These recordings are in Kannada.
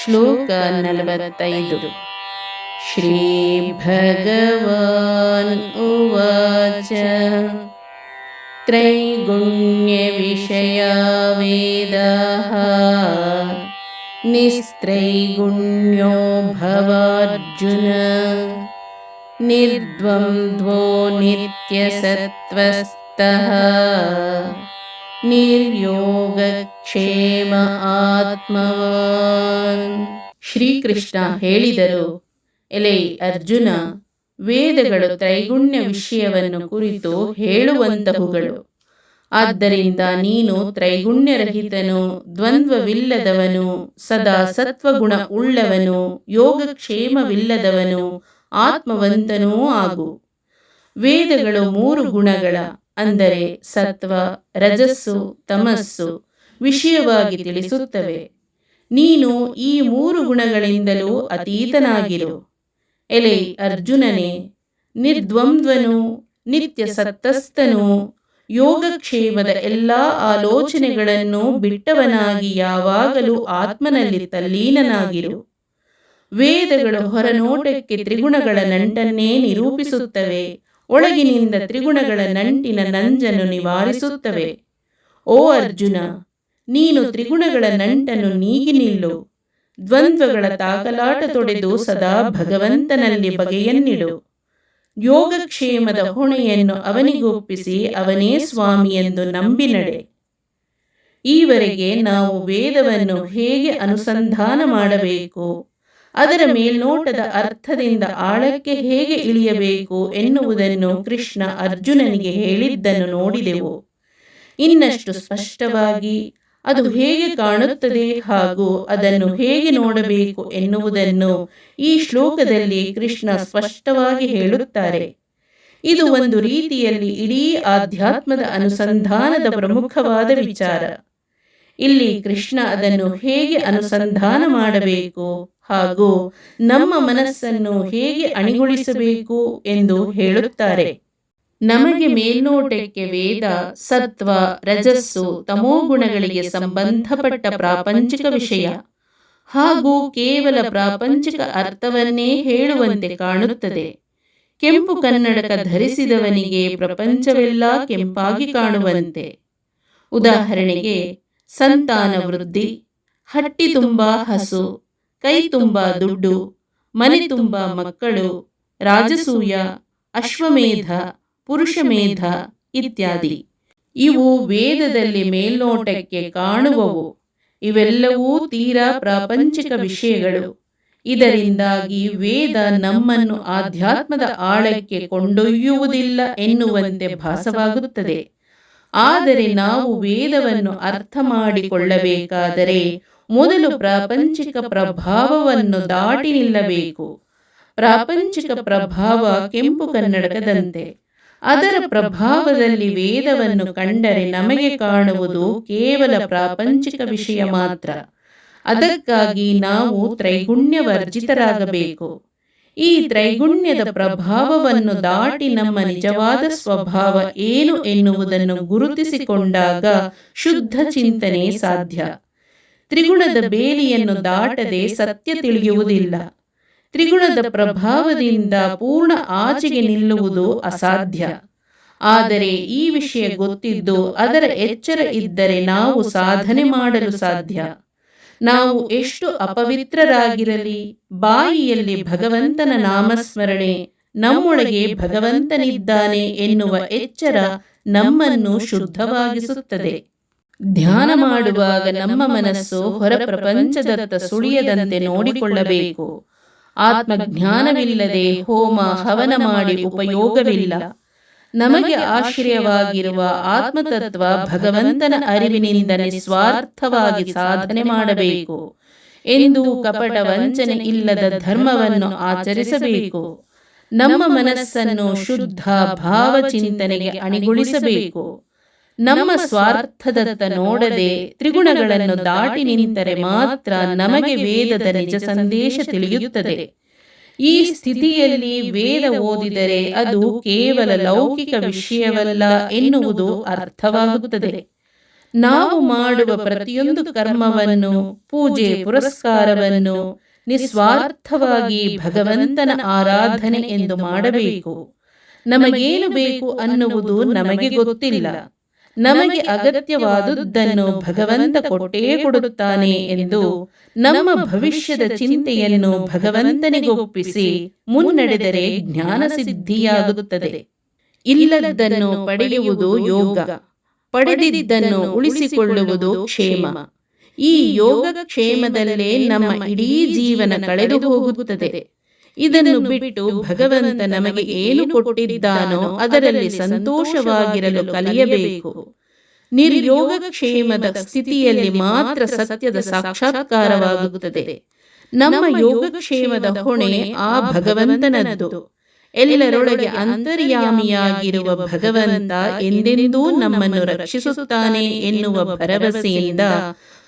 ಶ್ಲೋಕ ನಲವತ್ತೈದು ಶ್ರೀ ಭಗವಾನ್ ಉವಾಚ त्रैगुण्यविषया वेदाः निस्त्रैगुण्यो भवार्जुन निर्द्वन्द्वो नित्यसत्त्वस्तः ನಿರ್ಯೋಗಕ್ಷೇಮ ಆತ್ಮವಾನ್. ಶ್ರೀಕೃಷ್ಣ ಹೇಳಿದರು, ಎಲೆ ಅರ್ಜುನ, ವೇದಗಳು ತ್ರೈಗುಣ್ಯ ವಿಷಯವನ್ನು ಕುರಿತು ಹೇಳುವಂತಹುಗಳು. ಆದ್ದರಿಂದ ನೀನು ತ್ರೈಗುಣ್ಯರಹಿತನು, ದ್ವಂದ್ವವಿಲ್ಲದವನು, ಸದಾ ಸತ್ವಗುಣ ಉಳ್ಳವನು, ಯೋಗಕ್ಷೇಮವಿಲ್ಲದವನು, ಆತ್ಮವಂತನೂ ಆಗು. ವೇದಗಳು ಮೂರು ಗುಣಗಳ ಅಂದರೆ ಸತ್ವ, ರಜಸ್ಸು, ತಮಸ್ಸು ವಿಷಯವಾಗಿ ತಿಳಿಸುತ್ತವೆ. ನೀನು ಈ ಮೂರು ಗುಣಗಳಿಂದಲೂ ಅತೀತನಾಗಿರು. ಎಲೆ ಅರ್ಜುನನೇ, ನಿರ್ದ್ವಂದ್ವನು ನಿತ್ಯ ಸತ್ತಸ್ಥನು ಯೋಗಕ್ಷೇಮದ ಎಲ್ಲ ಆಲೋಚನೆಗಳನ್ನು ಬಿಟ್ಟವನಾಗಿ ಯಾವಾಗಲೂ ಆತ್ಮನಲ್ಲಿ ತಲ್ಲೀನನಾಗಿರು. ವೇದಗಳು ಹೊರನೋಟಕ್ಕೆ ತ್ರಿಗುಣಗಳ ನಂಟನ್ನೇ ನಿರೂಪಿಸುತ್ತವೆ. ಒಳಗಿನಿಂದ ತ್ರಿಗುಣಗಳ ನಂಟಿನ ನಂಜನ್ನು ನಿವಾರಿಸುತ್ತವೆ. ಓ ಅರ್ಜುನ, ನೀನು ತ್ರಿಗುಣಗಳ ನಂಟನ್ನು ನೀಗಿ ನಿಲ್ಲು. ದ್ವಂದ್ವಗಳ ತಾಕಲಾಟ ತೊಡೆದು ಸದಾ ಭಗವಂತನಲ್ಲಿ ಬಗೆಯನ್ನಿಡು. ಯೋಗಕ್ಷೇಮದ ಹೊಣೆಯನ್ನು ಅವನಿಗೊಪ್ಪಿಸಿ ಅವನೇ ಸ್ವಾಮಿ ಎಂದು ನಂಬಿ ನಡೆ. ಈವರೆಗೆ ನಾವು ವೇದವನ್ನು ಹೇಗೆ ಅನುಸಂಧಾನ ಮಾಡಬೇಕು? ಅದರ ಮೇಲ್ನೋಟದ ಅರ್ಥದಿಂದ ಆಳಕ್ಕೆ ಹೇಗೆ ಇಳಿಯಬೇಕು ಎನ್ನುವುದನ್ನು ಕೃಷ್ಣ ಅರ್ಜುನನಿಗೆ ಹೇಳಿದ್ದನ್ನು ನೋಡಿದೆವು. ಇನ್ನಷ್ಟು ಸ್ಪಷ್ಟವಾಗಿ, ಅದು ಹೇಗೆ ಕಾಣುತ್ತದೆ ಹಾಗೂ ಅದನ್ನು ಹೇಗೆ ನೋಡಬೇಕು ಎನ್ನುವುದನ್ನು ಈ ಶ್ಲೋಕದಲ್ಲಿ ಕೃಷ್ಣ ಸ್ಪಷ್ಟವಾಗಿ ಹೇಳುತ್ತಾರೆ. ಇದು ಒಂದು ರೀತಿಯಲ್ಲಿ ಇಡೀ ಆಧ್ಯಾತ್ಮದ ಅನುಸಂಧಾನದ ಪ್ರಮುಖವಾದ ವಿಚಾರ. ಇಲ್ಲಿ ಕೃಷ್ಣ ಅದನ್ನು ಹೇಗೆ ಅನುಸಂಧಾನ ಮಾಡಬೇಕು? ಹಾಗೂ ನಮ್ಮ ಮನಸ್ಸನ್ನು ಹೇಗೆ ಅಣಿಗೊಳಿಸಬೇಕು ಎಂದು ಹೇಳುತ್ತಾರೆ. ನಮಗೆ ಮೇಲ್ನೋಟಕ್ಕೆ ವೇದ, ಸತ್ವ, ರಜಸ್ಸು, ತಮೋಗುಣಗಳಿಗೆ ಸಂಬಂಧಪಟ್ಟ ಪ್ರಾಪಂಚಿಕ ವಿಷಯ. ಹಾಗೂ ಕೇವಲ ಪ್ರಾಪಂಚಿಕ ಅರ್ಥವನ್ನೇ ಹೇಳುವಂತೆ ಕಾಣುತ್ತದೆ. ಕೆಂಪು ಕನ್ನಡಕ ಧರಿಸಿದವನಿಗೆ ಪ್ರಪಂಚವೆಲ್ಲ ಕೆಂಪಾಗಿ ಕಾಣುವಂತೆ. ಉದಾಹರಣೆಗೆ ಸಂತಾನ ವೃದ್ಧಿ ಹಟ್ಟಿ ತುಂಬ ಹಸು, ಕೈ ತುಂಬ ದುಡ್ಡು, ಮನೆ ತುಂಬ ಮಕ್ಕಳು, ರಾಜಸೂಯ, ಅಶ್ವಮೇಧ, ಪುರುಷಮೇಧ ಇತ್ಯಾದಿ. ಇವು ವೇದದಲ್ಲಿ ಮೇಲ್ನೋಟಕ್ಕೆ ಕಾಣುವವು. ಇವೆಲ್ಲವೂ ತೀರಾ ಪ್ರಾಪಂಚಿಕ ವಿಷಯಗಳು. ಇದರಿಂದಾಗಿ ವೇದ ನಮ್ಮನ್ನು ಆಧ್ಯಾತ್ಮದ ಆಳಕ್ಕೆ ಕೊಂಡೊಯ್ಯುವುದಿಲ್ಲ ಎನ್ನುವಂತೆ ಭಾಸವಾಗುತ್ತದೆ. ಆದರೆ ನಾವು ವೇದವನ್ನು ಅರ್ಥ ಮಾಡಿಕೊಳ್ಳಬೇಕಾದರೆ ಮೊದಲು ಪ್ರಾಪಂಚಿಕ ಪ್ರಭಾವವನ್ನು ದಾಟಿ ನಿಲ್ಲಬೇಕು. ಪ್ರಾಪಂಚಿಕ ಪ್ರಭಾವ ಕೆಂಪು ಕನ್ನಡಕದಂತೆ. ಅದರ ಪ್ರಭಾವದಲ್ಲಿ ವೇದವನ್ನು ಕಂಡರೆ ನಮಗೆ ಕಾಣುವುದು ಕೇವಲ ಪ್ರಾಪಂಚಿಕ ವಿಷಯ ಮಾತ್ರ. ಅದಕ್ಕಾಗಿ ನಾವು ತ್ರೈಗುಣ್ಯ ವರ್ಜಿತರಾಗಬೇಕು ಈ ತ್ರೈಗುಣ್ಯದ ಪ್ರಭಾವವನ್ನು ದಾಟಿ ನಮ್ಮ ನಿಜವಾದ ಸ್ವಭಾವ ಏನು ಎನ್ನುವುದನ್ನು ಗುರುತಿಸಿಕೊಂಡಾಗ ಶುದ್ಧ ಚಿಂತನೆ ಸಾಧ್ಯ. ತ್ರಿಗುಣದ ಬೇಲಿಯನ್ನು ದಾಟದೆ ಸತ್ಯ ತಿಳಿಯುವುದಿಲ್ಲ. ತ್ರಿಗುಣದ ಪ್ರಭಾವದಿಂದ ಪೂರ್ಣ ಆಚೆಗೆ ನಿಲ್ಲುವುದು ಅಸಾಧ್ಯ. ಆದರೆ ಈ ವಿಷಯ ಗೊತ್ತಿದ್ದು ಅದರ ಎಚ್ಚರ ಇದ್ದರೆ ನಾವು ಸಾಧನೆ ಮಾಡಲು ಸಾಧ್ಯ. ನಾವು ಎಷ್ಟು ಅಪವಿತ್ರರಾಗಿರಲಿ. ಬಾಯಿಯಲ್ಲಿ ಭಗವಂತನ ನಾಮಸ್ಮರಣೆ ನಮ್ಮೊಳಗೆ ಭಗವಂತನಿದ್ದಾನೆ ಎನ್ನುವ ಎಚ್ಚರ ನಮ್ಮನ್ನು ಶುದ್ಧವಾಗಿಸುತ್ತದೆ. ಧ್ಯಾನ ಮಾಡುವಾಗ ನಮ್ಮ ಮನಸ್ಸು ಹೊರ ಪ್ರಪಂಚದತ್ತ ಸುಳಿಯದಂತೆ ನೋಡಿಕೊಳ್ಳಬೇಕು. ಆತ್ಮಜ್ಞಾನವಿಲ್ಲದೆ ಹೋಮ ಹವನ ಮಾಡಿ ಉಪಯೋಗವಿಲ್ಲ. ನಮಗೆ ಆಶ್ರಯವಾಗಿರುವ ಆತ್ಮತತ್ವ ಭಗವಂತನ ಅರಿವಿನಿಂದ ನಿಸ್ವಾರ್ಥವಾಗಿ ಸಾಧನೆ ಮಾಡಬೇಕು ಎಂದು ಕಪಟ ವಂಚನೆ ಇಲ್ಲದ ಧರ್ಮವನ್ನು ಆಚರಿಸಬೇಕು. ನಮ್ಮ ಮನಸ್ಸನ್ನು ಶುದ್ಧ ಭಾವಚಿಂತನೆಗೆ ಅಣಿಗೊಳಿಸಬೇಕು. ನಮ್ಮ ಸ್ವಾರ್ಥದತ್ತ ನೋಡದೆ ತ್ರಿಗುಣಗಳನ್ನು ದಾಟಿ ನಿಂತರೆ ಮಾತ್ರ ನಮಗೆ ವೇದದ ನಿಜ ಸಂದೇಶ ತಿಳಿಯುತ್ತದೆ. ಈ ಸ್ಥಿತಿಯಲ್ಲಿ ವೇದ ಓದಿದರೆ ಅದು ಕೇವಲ ಲೌಕಿಕ ವಿಷಯವಲ್ಲ ಎನ್ನುವುದು ಅರ್ಥವಾಗುತ್ತದೆ. ನಾವು ಮಾಡುವ ಪ್ರತಿಯೊಂದು ಕರ್ಮವನ್ನು, ಪೂಜೆ ಪುರಸ್ಕಾರವನ್ನು, ನಿಸ್ವಾರ್ಥವಾಗಿ ಭಗವಂತನ ಆರಾಧನೆ ಎಂದು ಮಾಡಬೇಕು. ನಮಗೇನು ಬೇಕು ಅನ್ನುವುದು ನಮಗೆ ಗೊತ್ತಿಲ್ಲ. ನಮಗೆ ಅಗತ್ಯವಾದುದನ್ನು ಭಗವಂತ ಕೊಟ್ಟೇ ಕೊಡುತ್ತಾನೆ ಎಂದು ನಮ್ಮ ಭವಿಷ್ಯದ ಚಿಂತೆಯನ್ನು ಭಗವಂತನಿಗೊಪ್ಪಿಸಿ ಮುನ್ನಡೆದರೆ ಜ್ಞಾನ ಸಿದ್ಧಿಯಾಗುತ್ತದೆ. ಇಲ್ಲದನ್ನು ಪಡೆಯುವುದು ಯೋಗ. ಪಡೆದಿದ್ದನ್ನು ಉಳಿಸಿಕೊಳ್ಳುವುದು ಕ್ಷೇಮ. ಈ ಯೋಗ ಕ್ಷೇಮದಲ್ಲೇ ನಮ್ಮ ಇಡೀ ಜೀವನ ಕಳೆದು ಹೋಗುತ್ತದೆ ಇದನ್ನು ಬಿಟ್ಟು ಭಗವಂತ ನಮಗೆ ಏನು ಕೊಟ್ಟಿದ್ದಾನೋ ಅದರಲ್ಲಿ ಸಂತೋಷವಾಗಿರಲು ಕಲಿಯಬೇಕು. ನಿರ್ಯೋಗ ಕ್ಷೇಮದ ಸ್ಥಿತಿಯಲ್ಲಿ ಮಾತ್ರ ಸತ್ಯದ ಸಾಕ್ಷಾತ್ಕಾರವಾಗುತ್ತದೆ. ನಮ್ಮ ಯೋಗಕ್ಷೇಮದ ಹೊಣೆ ಆ ಭಗವಂತನದ್ದು. ಎಲ್ಲರೊಳಗೆ ಅಂತರ್ಯಾಮಿಯಾಗಿರುವ ಭಗವಂತ ಎಂದೆಂದೂ ನಮ್ಮನ್ನು ರಕ್ಷಿಸುತ್ತಾನೆ ಎನ್ನುವ ಭರವಸೆಯಿಂದ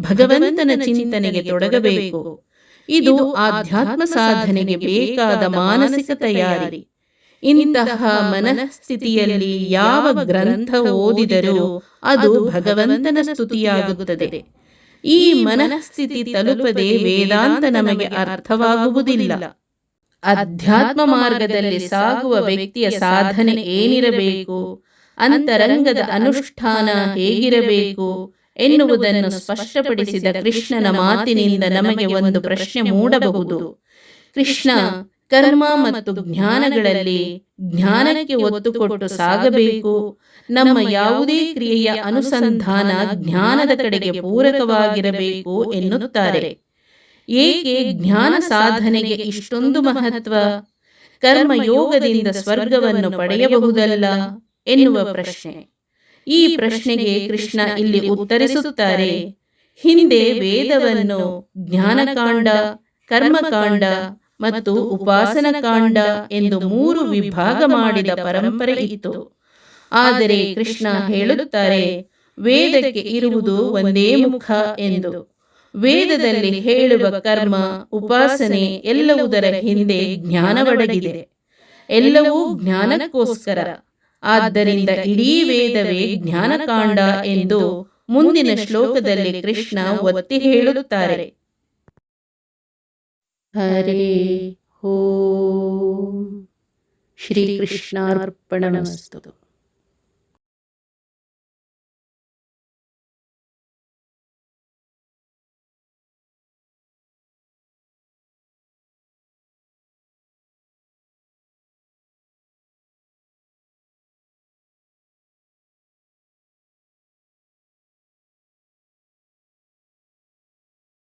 ಭಗವಂತನ ಚಿಂತನೆಗೆ ತೊಡಗಬೇಕು. ಇದು ಆಧ್ಯಾತ್ಮ ಸಾಧನೆಗೆ ಬೇಕಾದ ಮಾನಸಿಕ ತಯಾರಿ. ಇಂತಹ ಮನಸ್ಥಿತಿಯಲ್ಲಿ ಯಾವ ಗ್ರಂಥ ಓದಿದರೂ ಅದು ಭಗವಂತನ ಸ್ತುತಿಯಾಗುತ್ತದೆ. ಈ ಮನಸ್ಥಿತಿ ತಲುಪದೆ ವೇದಾಂತ ನಮಗೆ ಅರ್ಥವಾಗುವುದಿಲ್ಲ. ಅಧ್ಯಾತ್ಮ ಮಾರ್ಗದಲ್ಲಿ ಸಾಗುವ ವ್ಯಕ್ತಿಯ ಸಾಧನೆ ಏನಿರಬೇಕು? ಅಂತರಂಗದ ಅನುಷ್ಠಾನ ಹೇಗಿರಬೇಕು? ಎನ್ನುವುದನ್ನು ಸ್ಪಷ್ಟಪಡಿಸಿದ ಕೃಷ್ಣನ ಮಾತಿನಿಂದ ನಮಗೆ ಒಂದು ಪ್ರಶ್ನೆ ಮೂಡಬಹುದು. ಕೃಷ್ಣ, ಕರ್ಮ ಮತ್ತು ಜ್ಞಾನಗಳಲ್ಲಿ ಜ್ಞಾನಕ್ಕೆ ಒತ್ತು ಕೊಟ್ಟು ಸಾಗಬೇಕು. ನಮ್ಮ ಯಾವುದೇ ಕ್ರಿಯೆಯ ಅನುಸಂಧಾನ ಜ್ಞಾನದ ಕಡೆಗೆ ಪೂರಕವಾಗಿರಬೇಕು ಎನ್ನುತ್ತಾರೆ. ಏಕೆ ಜ್ಞಾನ ಸಾಧನೆಗೆ ಇಷ್ಟೊಂದು ಮಹತ್ವ? ಕರ್ಮ ಯೋಗದಿಂದ ಸ್ವರ್ಗವನ್ನು ಪಡೆಯಬಹುದಲ್ಲ ಎನ್ನುವ ಪ್ರಶ್ನೆ. ಈ ಪ್ರಶ್ನೆಗೆ ಕೃಷ್ಣ ಇಲ್ಲಿ ಉತ್ತರಿಸುತ್ತಾರೆ. ಹಿಂದೆ ವೇದವನ್ನು, ಜ್ಞಾನಕಾಂಡ, ಕರ್ಮಕಾಂಡ ಮತ್ತು ಉಪಾಸನಕಾಂಡ ಎಂದು ಮೂರು ವಿಭಾಗ ಮಾಡಿದ ಪರಂಪರೆ ಇತ್ತು. ಆದರೆ ಕೃಷ್ಣ ಹೇಳುತ್ತಾರೆ, ವೇದಕ್ಕೆ ಇರುವುದು ಒಂದೇ ಮುಖ ಎಂದು. ವೇದದಲ್ಲಿ ಹೇಳುವ ಕರ್ಮ, ಉಪಾಸನೆ ಎಲ್ಲವುದರ ಹಿಂದೆ ಜ್ಞಾನವಡಗಿದೆ. ಎಲ್ಲವೂ ಜ್ಞಾನಕ್ಕೋಸ್ಕರ. ಆದ್ದರಿಂದ ಇಡೀ ವೇದವೇ ಜ್ಞಾನಕಾಂಡ ಎಂದು ಮುಂದಿನ ಶ್ಲೋಕದಲ್ಲಿ ಕೃಷ್ಣ ಒತ್ತಿ ಹೇಳುತ್ತಾರೆ. ಹರೇ ಹೋ. ಶ್ರೀಕೃಷ್ಣಾರ್ಪಣಮಸ್ತು.